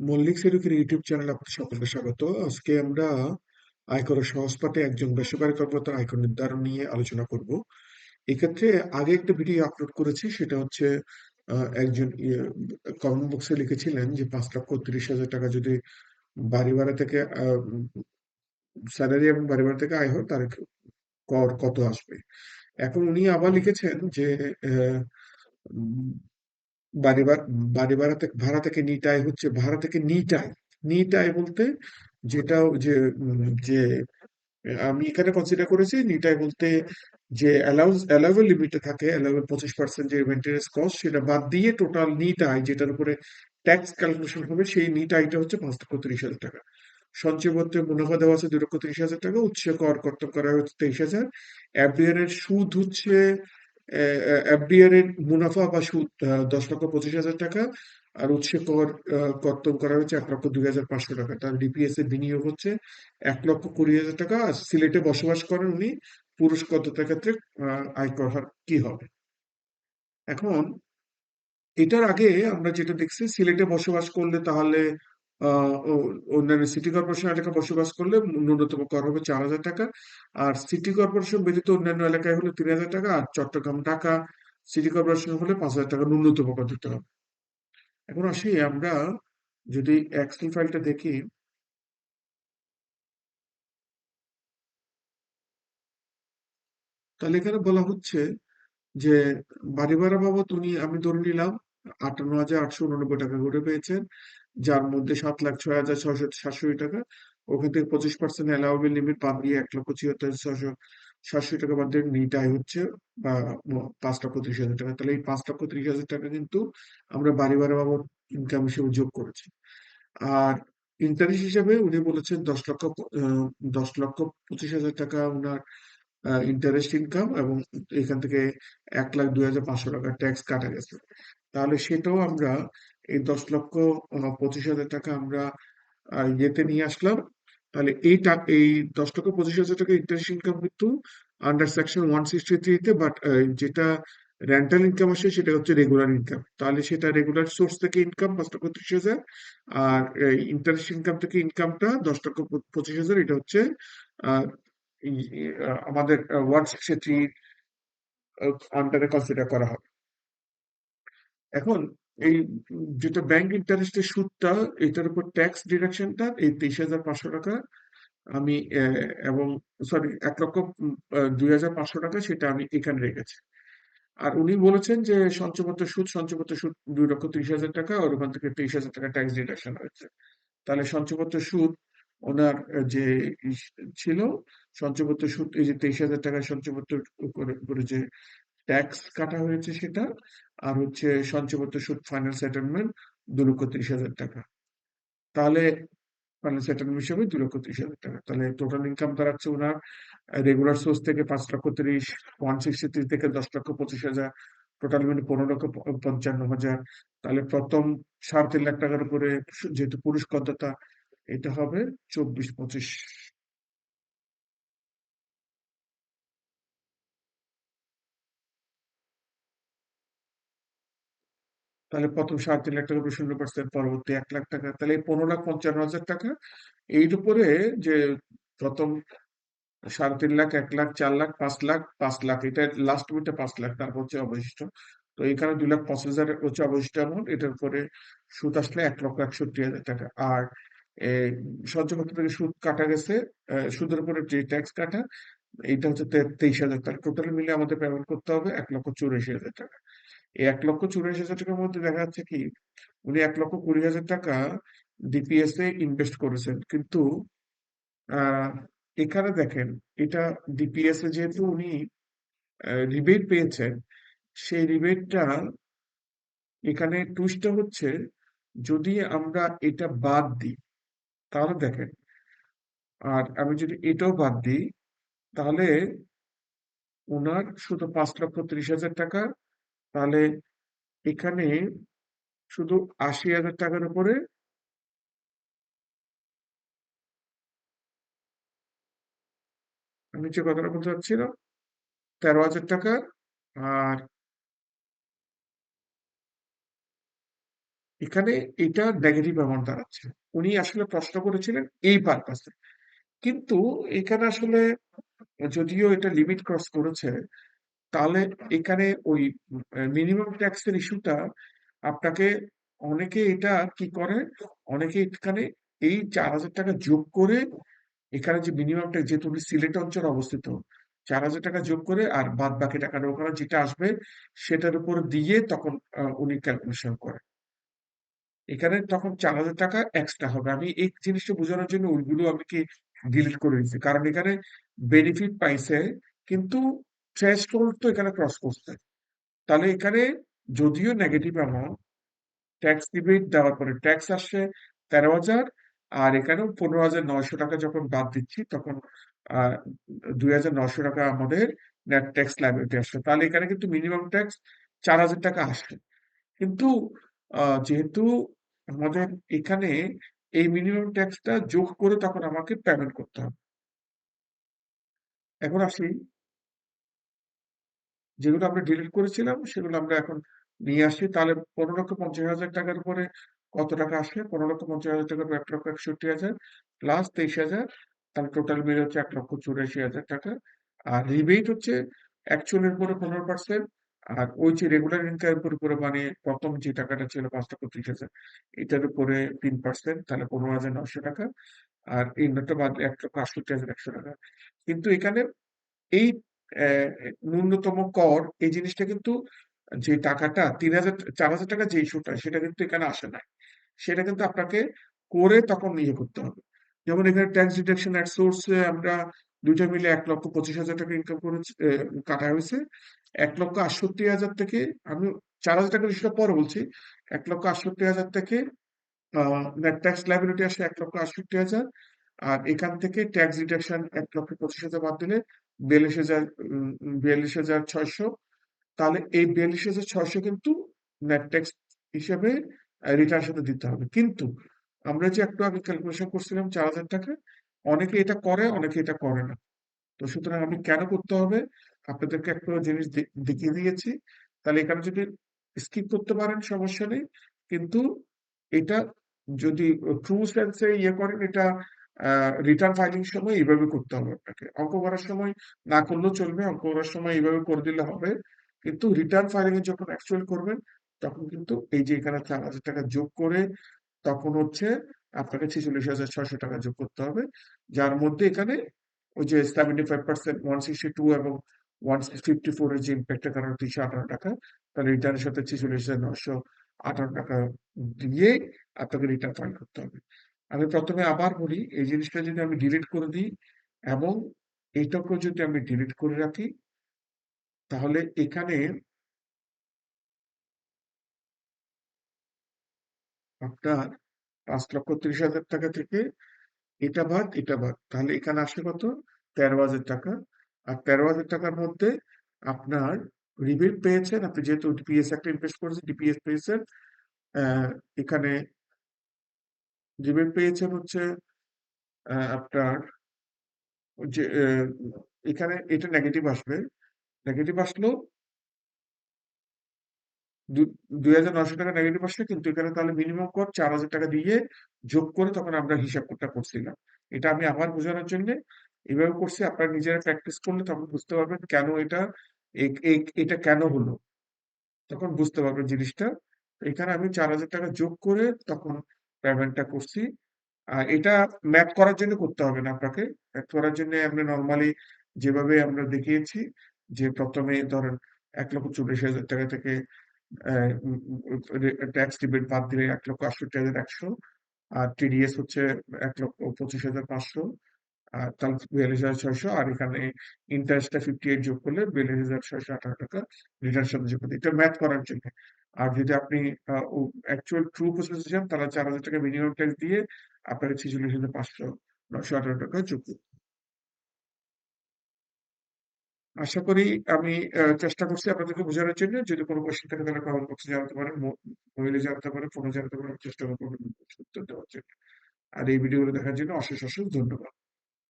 Mallick সেরুকের YouTube channel আপনাদের সকলকে স্বাগত। আজকে আমরা আয়করের সহজ পাঠে একজন বেসরকারি কর্মকর্তার আয়কর নির্ধারণ নিয়ে আলোচনা করব। এক্ষেত্রে আগে একটা ভিডিও আপলোড করেছি, সেটা হচ্ছে একজন কমেন্ট বক্সে লিখেছিলেন যে পাঁচ লক্ষ তিরিশ হাজার টাকা যদি বাড়ি ভাড়া থেকে স্যালারি এবং বাড়ি ভাড়া থেকে আয় হয়, তার কর কত আসবে? এখন উনি আবার লিখেছেন যে বাড়ি ভাড়া বাড়ি ভাড়া থেকে ভাড়া থেকে নিট হচ্ছে, ভাড়া থেকে নিট আয় নিট আয় বলতে যেটা যে যে, আমি এখানে কনসিডার করেছি নিট আয় বলতে যে অ্যালাউন্স অ্যালাউয়েবল লিমিটে থাকে অ্যালাউয়েবল পঁচিশ পার্সেন্ট যে মেনটেন্যান্স কস্ট সেটা বাদ দিয়ে টোটাল নিট আয় যেটার উপরে ট্যাক্স ক্যালকুলেশন হবে, সেই নিট আয়টা হচ্ছে পাঁচ লক্ষ তিরিশ হাজার টাকা। সঞ্চয়পত্রে মুনাফা দেওয়া আছে দুই লক্ষ তিরিশ হাজার টাকা, উৎস কর কর্তন করা হচ্ছে তেইশ হাজার। এফডিআর সুদ হচ্ছে এফডিআর মুনাফা বা সুদ দশ লক্ষ পঁচিশ হাজার টাকা, আর উৎসে কর কর্তন করা হচ্ছে এক লক্ষ দুই হাজার পাঁচশো টাকা। তার ডিপিএস এর বিনিয়োগ হচ্ছে এক লক্ষ কুড়ি হাজার টাকা, আর সিলেটে বসবাস করেন উনি পুরুষ কতটার ক্ষেত্রে আয়কর হার কি হবে? এখন, এটার আগে আমরা যেটা দেখছি, সিলেটে বসবাস করলে তাহলে অন্যান্য সিটি কর্পোরেশন এলাকায় বসবাস করলে ন্যূনতম কর হবে চার হাজার টাকা। আর সিটি কর্পোরেশন ব্যতীত অন্যান্য এলাকায় হলে তিন হাজার টাকা, আর চট্টগ্রাম, ঢাকা সিটি কর্পোরেশন হলে পাঁচ হাজার টাকা ন্যূনতম কর দিতে হবে। এখন আসি, আমরা যদি এক্সেল ফাইলটা দেখি। তাহলে এখানে বলা হচ্ছে যে, বাড়ি ভাড়া বাবদ উনি, আমি ধরে নিলাম, আটান্ন হাজার আটশো উননব্বই টাকা করে পেয়েছেন। যার মধ্যে সাত লাখ ছয় হাজার ছয়শো সাতষট্টি টাকা। ওখান থেকে পঁচিশ পার্সেন্ট অ্যালাউবেল লিমিট বাদ দিয়ে এক লক্ষ ছিয়াত্তর ছয়শো সাতষট্টি টাকা বাদ দিয়ে নিট আয় হচ্ছে, বা পাঁচ লক্ষ ত্রিশ হাজার টাকা। তাহলে এই পাঁচ লক্ষ ত্রিশ হাজার টাকা কিন্তু আমরা বাড়ি ভাড়া বাবদ ইনকাম হিসেবে যোগ করেছি। আর ইন্টারেস্ট হিসেবে উনি বলেছেন দশ লক্ষ দশ লক্ষ পঁচিশ হাজার টাকা ওনার ইন্টারেস্ট ইনকাম এবং এখান থেকে এক লাখ দুই হাজার পাঁচশো টাকা ট্যাক্স কাটা গেছে। তাহলে সেটাও আমরা এই দশ লক্ষ পঁচিশ হাজার টাকা আমরা ইয়েতে নিয়ে আসলাম। তাহলে এই এই দশ লক্ষ পঁচিশ হাজার টাকা ইন্টারেস্ট ইনকাম কিন্তু আন্ডার সেকশন ওয়ান সিক্সটি থ্রিতে বাট যেটা রেন্টাল ইনকাম আসে সেটা হচ্ছে রেগুলার ইনকাম তাহলে সেটা রেগুলার সোর্স থেকে ইনকাম পাঁচ লক্ষ ত্রিশ হাজার, আর ইন্টারেস্ট ইনকাম থেকে ইনকামটা দশ লক্ষ পঁচিশ হাজার, এটা হচ্ছে আমাদের ওয়ান সিক্সটি থ্রি আন্ডারে কনসিডার করা হবে। এখন এই যেটা ব্যাংক ইন্টারেস্টের সুদটা, এটার উপর ট্যাক্স ডিডাকশনটা এই তেইশ হাজার পাঁচশো টাকা আমি এবং সরি এক লক্ষ দুই হাজার পাঁচশো টাকা সেটা আমি এখানে রেখেছি। আর উনি বলেছেন যে সঞ্চয়পত্র সুদ সঞ্চয়পত্র সুদ দুই লক্ষ ত্রিশ হাজার টাকা, আর ওখান থেকে তেইশ হাজার টাকা ট্যাক্স ডিডাকশন হয়েছে। তাহলে সঞ্চয়পত্র সুদ ওনার যে ছিল, সঞ্চয়পত্র সুদ, এই যে তেইশ হাজার টাকা সঞ্চয়পত্র উপরে যে ট্যাক্স কাটা হয়েছে সেটা আর হচ্ছে সঞ্চয়পত্র সুদ ফাইনাল সেটেলমেন্ট দু লক্ষ ত্রিশ হাজার টাকা। তাহলে ফাইনাল সেটেলমেন্ট হিসেবে দু লক্ষ ত্রিশ হাজার টাকা। তাহলে টোটাল ইনকাম দাঁড়াচ্ছে ওনার রেগুলার সোর্স থেকে পাঁচ লক্ষ তিরিশ ওয়ান সিক্সটি থ্রি থেকে দশ লক্ষ পঁচিশ হাজার টোটাল মানে পনেরো লক্ষ পঞ্চান্ন হাজার। তাহলে প্রথম সাড়ে তিন লাখ টাকার উপরে, যেহেতু পুরুষ করদাতা এটা হবে চব্বিশ পঁচিশ তাহলে প্রথম সাড়ে তিন লাখ টাকা উপরে শূন্য পার্সেন্ট পরবর্তী এক লাখ টাকা। তাহলে এই পনেরো লাখ পঞ্চান্ন হাজার টাকা এইর উপরে যে প্রথম সাড়ে তিন লাখ, এক লাখ, চার লাখ, পাঁচ লাখ পাঁচ লাখ, এটা লাস্ট মিটে পাঁচ লাখ, তারপর হচ্ছে অবশিষ্ট। তো এখানে দুই লাখ পঁচিশ হাজার হচ্ছে অবশিষ্ট অ্যামাউন্ট এটার উপরে সুদ আসলে এক লক্ষ একষট্টি হাজার টাকা। আর এই সঞ্চয়পত্র থেকে সুদ কাটা গেছে সুদের উপরে যে ট্যাক্স কাটা, এইটা হচ্ছে তেইশ হাজার। টাকা টোটাল মিলে আমাদের পেমেন্ট করতে হবে এক লক্ষ চুরাশি হাজার টাকা। এই এক লক্ষ চুরাশি হাজার টাকার মধ্যে দেখা যাচ্ছে কি, উনি এক লক্ষ কুড়ি হাজার টাকা ডিপিএস এ ইনভেস্ট করেছেন। কিন্তু এখানে দেখেন, এটা ডিপিএস এ যেহেতু উনি রিবেট পেয়েছেন, সেই রিবেটটা এখানে টুইস্টটা হচ্ছে, যদি আমরা এটা বাদ দিই, তাহলে দেখেন, আর আমি যদি এটাও বাদ দিই, তাহলে ওনার শুধু পাঁচ লক্ষ ত্রিশ হাজার টাকা তাহলে এখানে শুধু আশি হাজার টাকার উপরে আমি যে কথাটা বলতে চাচ্ছিলাম তেরো হাজার টাকা আর এখানে এটা নেগেটিভ অ্যামাউন্ট দাঁড়াচ্ছে। উনি আসলে প্রশ্ন করেছিলেন এই পারপাসে। কিন্তু এখানে আসলে যদিও এটা লিমিট ক্রস করেছে, তাহলে এখানে ওই মিনিমাম ট্যাক্স এর ইস্যুটা আপনাকে অনেকে এটা কি করে, অনেকে এখানে এই ৳৪,০০০ যোগ করে এখানে যে মিনিমাম ট্যাক্স যেহেতু উনি সিলেট অঞ্চলে অবস্থিত, ৳৪,০০০ যোগ করে আর বাদবাকি টাকাটা ওখানে যেটা আসবে সেটার উপর দিয়ে তখন উনি ক্যালকুলেশন করেন। এখানে তখন ৳৪,০০০ এক্সট্রা হবে। আমি এই জিনিসটা বোঝানোর জন্য ওইগুলো আমি কি ডিলিট করে দিছি। কারণ এখানে বেনিফিট পাইছে কিন্তু থ্রেশহোল্ড তো এখানে ক্রস করছে। তাহলে এখানে যদিও নেগেটিভ অ্যামাউন্ট, ট্যাক্স রিবেট দেওয়ার পরে ট্যাক্স আসছে ১৩,০০০ আর এখানেও ৳১৫,৯০০ যখন বাদ দিচ্ছি তখন আ ৳২,৯০০ আমাদের নেট ট্যাক্স লায়াবিলিটি আসছে। তাহলে এখানে কিন্তু মিনিমাম ট্যাক্স ৳৪,০০০ আসছে। কিন্তু যেহেতু আমাদের এখানে এই মিনিমাম ট্যাক্সটা যোগ করে তখন আমাকে পেমেন্ট করতে হবে। এখন আসি যেগুলো আমরা ডিলিট করেছিলাম সেগুলো আমরা এখন নিয়ে আসি। তাহলে পনেরো লক্ষ পঞ্চাশ হাজার টাকার উপরে কত টাকা আসে? ৳১৫,৫০,০০০ র উপর ৳১,৬১,০০০ প্লাস তেইশ হাজার তাহলে টোটাল মিলে হচ্ছে ৳১,৮৪,০০০ আর রিবেট হচ্ছে অ্যাকচুয়াল এর উপরে ১৫% আর ওই যে রেগুলার ইনকাম এর উপরে মানে প্রথম যে টাকাটা ছিল ৳৫,৩০,০০০ এটার উপরে তিন পার্সেন্ট তাহলে ৳১৫,৯০০ আর এই বাদ ৳১,৬৮,১০০ কিন্তু এখানে এই ন্যূনতম কর এই জিনিসটা কিন্তু যে টাকাটা ৩,০০০ ৳৪,০০০ যে ইস্যুটা সেটা কিন্তু এখানে আসে নাই। সেটা কিন্তু আপনাকে করে তখন ইয়ে করতে হবে। যেমন এখানে ট্যাক্স ডিডাকশন এট সোর্স আমরা ২ টা মিলে ৳১,২৫,০০০ ইনকাম করেছি কাটা হয়েছে। ৳১,৬৮,০০০ থেকে আমি ৳৪,০০০ র ইস্যুটা পরে বলছি। ৳১,৬৮,০০০ থেকে আ নেট ট্যাক্স লায়াবিলিটি আসে ৳১,৬৮,০০০ আর এখান থেকে ট্যাক্স ডিডাকশন ৳১,২৫,০০০ বাদ দিলে ৪২,০০০ উম ৪২,৬০০ তাহলে এই ৪২,৬০০ কিন্তু নেট ট্যাক্স হিসেবে রিটার্ন সাথে দিতে হবে। কিন্তু আমরা যে একটু আগে ক্যালকুলেশন করছিলাম ৳৪,০০০ অনেকে এটা করে, অনেকে এটা করে না। তো সুতরাং আমি কেন করতে হবে? আপনাদেরকে একটা জিনিস দেখিয়ে দিয়েছি। তাহলে এখানে যদি স্কিপ করতে পারেন সমস্যা নেই। কিন্তু এটা যদি ট্রু সেন্স ইয়ে করেন এটা রিটার্ন ফাইলিং সময় এইভাবে করতে হবে আপনাকে। অঙ্ক করার সময় না করলেও চলবে। অঙ্ক করার সময় এইভাবে করে দিলে হবে। কিন্তু রিটার্ন ফাইলিং এ যখন অ্যাকচুয়াল করবেন তখন কিন্তু এই যে এখানে ৳৪,০০০ যোগ করে তখন হচ্ছে আপনাকে ৳৪৬,৬০০ যোগ করতে হবে। যার মধ্যে এখানে ওই যে 75% 162 এবং 154 এর যে ইমপ্যাক্ট এর কারণে ৳৩১৮ তাহলে রিটার্নের সাথে ৳৪৬,৯৫৮ দিয়ে আপনাকে রিটার্ন ফাইল করতে হবে। আমি প্রথমে আবার বলি এই জিনিসটা যদি আমি ডিলিট করে দিই এবং এইটাকেও যদি আমি ডিলিট করে রাখি তাহলে এখানে আপনার ৳৫,৩০,০০০ থেকে এটা বাদ, এটা বাদ। তাহলে এখানে আসে কত? ৳১৩,০০০ আর তেরো হাজার টাকার মধ্যে আপনার রিবেট পেয়েছেন। আপনি যেহেতু ডিপিএস একটা ইনভেস্ট করেছেন, ডিপিএস পেয়েছেন। এখানে রিবেট পেয়েছেন হচ্ছে আপনার যে এখানে এটা নেগেটিভ আসবে। নেগেটিভ আসলেও দু ৳২,৯০০ নেগেটিভ আসছে কিন্তু এখানে তাহলে মিনিমাম কর ৳৪,০০০ দিয়ে যোগ করে তখন আমরা হিসাবটা করছিলাম। এটা আমি আবার বোঝানোর জন্যে এভাবে করছি। আপনারা নিজেরা প্র্যাকটিস করলে তখন বুঝতে পারবেন কেন এটা এটা কেন হলো? তখন বুঝতে পারবেন জিনিসটা। এখানে আমি ৳৪,০০০ যোগ করে তখন পেমেন্টটা করছি। আর এটা ম্যাথ করার জন্য করতে হবে না আপনাকে। ম্যাথ করার জন্যে আমরা নরমালি যেভাবে আমরা দেখিয়েছি যে ১ম এ ধরেন ৳১,৪০,০০০ থেকে অ্যা হাজার উম রে ট্যাক্স রিবেট বাদ দিলে ৳১,৬৮,১০০ আর টিডিএস হচ্ছে ৳১,২৫,৫০০ আর তাহলে ৳৪২,৬০০ আর এখানে ইন্টারেস্টটা 58 যোগ করলে ৳৪২,৬১৮ রিটার্নের সাথে যোগ করতে এটা ম্যাথ করার জন্য। আর যদি আপনি অ্যাকচুয়াল ট্রু প্রসেস যান তাহলে ৳৪,০০০ মিনিমাম ট্যাক্স দিয়ে আপনাকে ৳৪৬,৫০০ যোগ করতে আশা করি আমি চেষ্টা করছি আপনাদেরকে বোঝানোর জন্য। যদি কোনো কোয়েশ্চেন থাকে তাহলে কমেন্ট বক্সে জানাতে পারেন। মো মেইলে জানাতে পারেন, ফোনে জানাতে পারেন। চেষ্টা করব উত্তর দেওয়ার জন্য। আর এই ভিডিওগুলো দেখার জন্য অশেষ, অশেষ ধন্যবাদ।